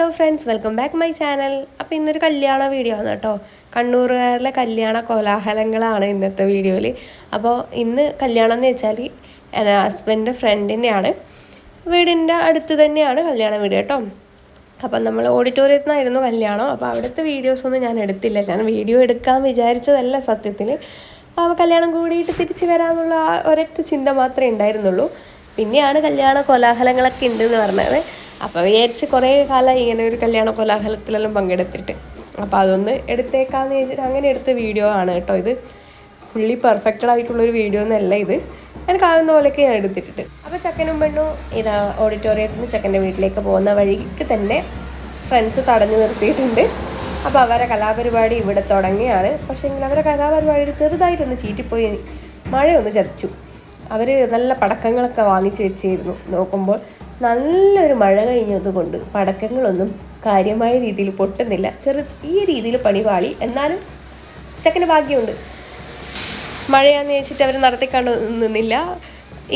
Hello friends welcome back my channel. അപ്പോൾ ഇന്നൊരു കല്യാണ വീഡിയോ ആണ് കേട്ടോ. കണ്ണൂറുകാരിലെ കല്യാണ കോലാഹലങ്ങളാണ് ഇന്നത്തെ വീഡിയോയിൽ അപ്പോൾ ഇന്ന് കല്യാണം എന്ന് വെച്ചാൽ എന്റെ ഹസ്ബൻഡിന്റെ ഫ്രണ്ടിന്റെയാണ് വീടിന്റെ അടുത്ത് തന്നെയാണ് കല്യാണ വീട് കേട്ടോ. അപ്പം നമ്മൾ ഓഡിറ്റോറിയത്തിൽ നിന്നായിരുന്നു കല്യാണം. അപ്പോൾ അവിടുത്തെ വീഡിയോസൊന്നും ഞാൻ എടുത്തില്ല. ഞാൻ വീഡിയോ എടുക്കാൻ വിചാരിച്ചതല്ല സത്യത്തിൽ അപ്പോൾ കല്യാണം കൂടിയിട്ട് തിരിച്ചു വരാമെന്നുള്ള ഒരൊറ്റ ചിന്ത മാത്രമേ ഉണ്ടായിരുന്നുള്ളൂ. പിന്നെയാണ് കല്യാണ കോലാഹലങ്ങളൊക്കെ ഉണ്ടെന്ന് പറഞ്ഞത്. അപ്പോൾ വിചാരിച്ച് കുറേ കാലം ഇങ്ങനെ ഒരു കല്യാണ കോലാഹലത്തിലെല്ലാം പങ്കെടുത്തിട്ട്. അപ്പോൾ അതൊന്ന് എടുത്തേക്കാന്ന് ചോദിച്ചിട്ട് അങ്ങനെ എടുത്ത വീഡിയോ ആണ് കേട്ടോ ഇത്. ഫുള്ളി പെർഫെക്റ്റഡ് ആയിട്ടുള്ളൊരു വീഡിയോ ഒന്നല്ല ഇത്. എനിക്കാകുന്ന പോലെയൊക്കെ ഞാൻ എടുത്തിട്ടുണ്ട് അപ്പോൾ ചക്കനും പെണ്ണും ഇതാ ഓഡിറ്റോറിയത്തിൽ നിന്ന് ചക്കന്റെ വീട്ടിലേക്ക് പോകുന്ന വഴിക്ക് തന്നെ ഫ്രണ്ട്സ് തടഞ്ഞു നിർത്തിയിട്ടുണ്ട്. അപ്പോൾ അവരെ കലാപരിപാടി ഇവിടെ തുടങ്ങിയാണ്. പക്ഷേ എങ്കിൽ അവരെ കലാപരിപാടിയിൽ ചെറുതായിട്ടൊന്ന് ചീറ്റിപ്പോയി മഴയൊന്ന് ചതിച്ചു. അവർ നല്ല പടക്കങ്ങളൊക്കെ വാങ്ങിച്ചു വെച്ചിരുന്നു. നോക്കുമ്പോൾ നല്ലൊരു മഴ കഴിഞ്ഞതുകൊണ്ട് പടക്കങ്ങളൊന്നും കാര്യമായ രീതിയിൽ പൊട്ടുന്നില്ല. ചെറു ഈ രീതിയിൽ പണിപാളി എന്നാലും ചക്കന് ഭാഗ്യമുണ്ട്. മഴയാന്ന് വെച്ചിട്ട് അവർ നടത്തിക്കൊണ്ട് നിന്നില്ല.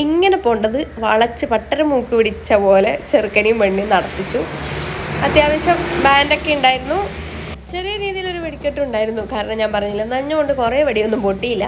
ഇങ്ങനെ പോണ്ടത് വളച്ച് പട്ടര മൂക്ക് പിടിച്ച പോലെ ചെറുക്കനെയും പെണ്ണിയും നടത്തിച്ചു. അത്യാവശ്യം ബാൻഡൊക്കെ ഉണ്ടായിരുന്നു. ചെറിയ രീതിയിലൊരു ഒരു ഉണ്ടായിരുന്നു. കാരണം ഞാൻ പറഞ്ഞില്ല നഞ്ഞുകൊണ്ട് കുറേ വെടിയൊന്നും പൊട്ടിയില്ല.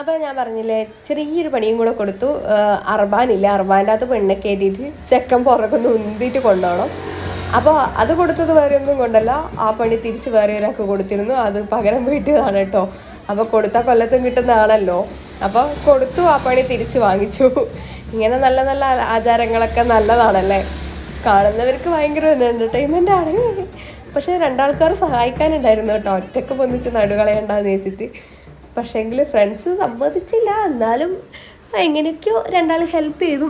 അപ്പോൾ ഞാൻ പറഞ്ഞില്ലേ ചെറിയൊരു പണിയും കൂടെ കൊടുത്തു. അർബാനില്ല അർബാന്റെ അകത്ത് പെണ്ണെ കയറ്റിയിട്ട് ചെക്കൻ പുറകൊന്ന് ഉന്തിയിട്ട് കൊണ്ടുപോകണം. അപ്പോൾ അത് കൊടുത്തത് വേറെ ഒന്നും കൊണ്ടല്ല ആ പണി തിരിച്ച് വേറെ ഒരാൾക്ക് കൊടുത്തിരുന്നു. അത് പകരം വീട്ടിയതാണ് കേട്ടോ. അപ്പോൾ കൊടുത്ത കൊല്ലത്തും കിട്ടുന്നതാണല്ലോ അപ്പോൾ കൊടുത്തു ആ പണി തിരിച്ച് വാങ്ങിച്ചു. ഇങ്ങനെ നല്ല നല്ല ആചാരങ്ങളൊക്കെ നല്ലതാണല്ലേ? കാണുന്നവർക്ക് ഭയങ്കര എന്റർടൈൻമെന്റ് ആണ്. പക്ഷേ രണ്ടാൾക്കാർ സഹായിക്കാനുണ്ടായിരുന്നു കേട്ടോ. ഒറ്റയ്ക്ക് പൊന്നിച്ച് നടുകളയണ്ടെന്ന് വെച്ചിട്ട് പക്ഷേങ്കിൽ ഫ്രണ്ട്സ് സമ്മതിച്ചില്ല. എന്നാലും എങ്ങനെയൊക്കെയോ രണ്ടാൾ ഹെൽപ്പ് ചെയ്തു.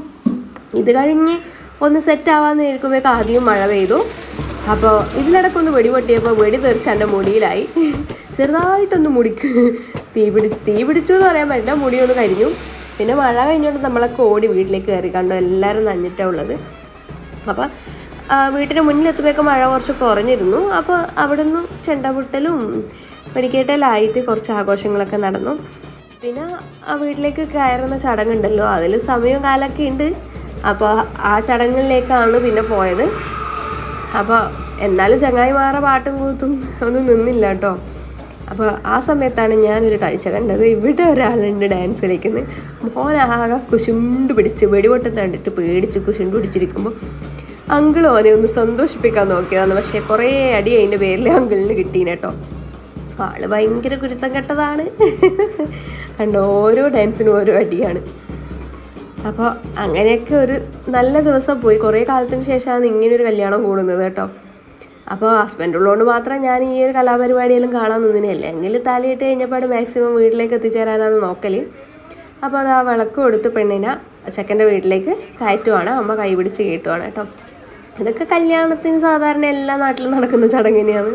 ഇത് കഴിഞ്ഞ് ഒന്ന് സെറ്റ് ആവാന്ന് ഇരിക്കുമ്പോഴേക്ക് ആദ്യം മഴ പെയ്തു. അപ്പോൾ ഇതിലിടക്കൊന്ന് വെടി പൊട്ടിയപ്പോൾ വെടി തെറിച്ച് എന്റെ മുടിയിലായി. ചെറുതായിട്ടൊന്ന് മുടിക്ക് തീ പിടി തീ പിടിച്ചു എന്ന് പറയാൻ പറ്റില്ല. മുടി ഒന്ന് കരിഞ്ഞു. പിന്നെ മഴ കഴിഞ്ഞുകൊണ്ട് നമ്മളൊക്കെ ഓടി വീട്ടിലേക്ക് കയറി. കണ്ടു എല്ലാവരും നഞ്ഞിട്ടാണ് ഉള്ളത്. അപ്പോൾ വീട്ടിന് മുന്നിലെത്തുമ്പോഴേക്കും മഴ കുറച്ച് കുറഞ്ഞിരുന്നു. അപ്പോൾ അവിടെ നിന്നും ചെണ്ടമുട്ടലും വെടിക്കേട്ടലായിട്ട് കുറച്ച് ആഘോഷങ്ങളൊക്കെ നടന്നു. പിന്നെ ആ വീട്ടിലേക്ക് കയറുന്ന ചടങ്ങുണ്ടല്ലോ അതിൽ സമയവും കാലമൊക്കെ ഉണ്ട്. അപ്പോൾ ആ ചടങ്ങിലേക്കാണ് പിന്നെ പോയത്. അപ്പോൾ എന്നാലും ചങ്ങായിമാറെ പാട്ടും കൂത്തും ഒന്നും നിന്നില്ല കേട്ടോ. അപ്പോൾ ആ സമയത്താണ് ഞാനൊരു കാഴ്ച കണ്ടത്. ഇവിടെ ഒരാളുണ്ട് ഡാൻസ് കളിക്കുന്നത്. മോനാകെ കുശുണ്ട് പിടിച്ച് വെടിപൊട്ടത്ത് കണ്ടിട്ട് പേടിച്ച് കുശുണ്ട് പിടിച്ചിരിക്കുമ്പോൾ അങ്കിൾ ഓനെ ഒന്ന് സന്തോഷിപ്പിക്കാൻ നോക്കിയതാണ് പക്ഷേ കുറേ അടി അതിന്റെ പേരിൽ അങ്കിളിന് കിട്ടീനെ കേട്ടോ. ആൾ ഭയങ്കര കുരുത്തം കെട്ടതാണ്. കണ്ടോ ഓരോ ഡാൻസിനും ഓരോ അടിയാണ്. അപ്പോൾ അങ്ങനെയൊക്കെ ഒരു നല്ല ദിവസം പോയി. കുറേ കാലത്തിന് ശേഷമാണ് ഇങ്ങനെ ഒരു കല്യാണം കൂടുന്നത് കേട്ടോ. അപ്പോൾ ഹസ്ബൻഡ് ഉള്ളതുകൊണ്ട് മാത്രം ഞാൻ ഈ ഒരു കലാപരിപാടിയെല്ലാം കാണാൻ നിന്നിനല്ലേ എങ്കിൽ തലയിട്ട് കഴിഞ്ഞപ്പോൾ മാക്സിമം വീട്ടിലേക്ക് എത്തിച്ചേരാനാണ് നോക്കൽ അപ്പോൾ അത് ആ വിളക്ക് കൊടുത്ത് പെണ്ണിനെ ചെക്കന്റെ വീട്ടിലേക്ക് കയറ്റുവാണ്. അമ്മ കൈപിടിച്ച് കയറ്റുവാണ് കേട്ടോ. ഇതൊക്കെ കല്യാണത്തിന് സാധാരണ എല്ലാ നാട്ടിലും നടക്കുന്ന ചടങ്ങ് തന്നെയാണ്.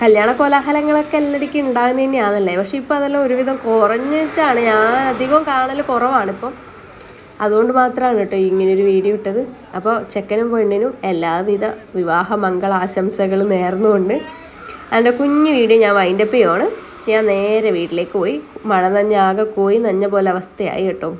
കല്യാണ കോലാഹലങ്ങളൊക്കെ എല്ലടിക്ക് ഉണ്ടാകുന്ന തന്നെയാണല്ലേ? പക്ഷെ ഇപ്പോൾ അതെല്ലാം ഒരുവിധം കുറഞ്ഞിട്ടാണ്. ഞാൻ അധികം കാണൽ കുറവാണ് ഇപ്പം. അതുകൊണ്ട് മാത്രമാണ് കേട്ടോ ഇങ്ങനൊരു വീഡിയോ ഇട്ടത്. അപ്പോൾ ചെക്കനും പെണ്ണിനും എല്ലാവിധ വിവാഹ മംഗളാശംസകളും നേർന്നുകൊണ്ട് എന്റെ കുഞ്ഞു വീഡിയോ ഞാൻ വൈൻഡപ്പ് ചെയ്യുവാണ്. ഞാൻ നേരെ വീട്ടിലേക്ക് പോയി. മഴ നഞ്ഞ ആകെ പോയി നഞ്ഞ പോലെ അവസ്ഥയായി കേട്ടോ.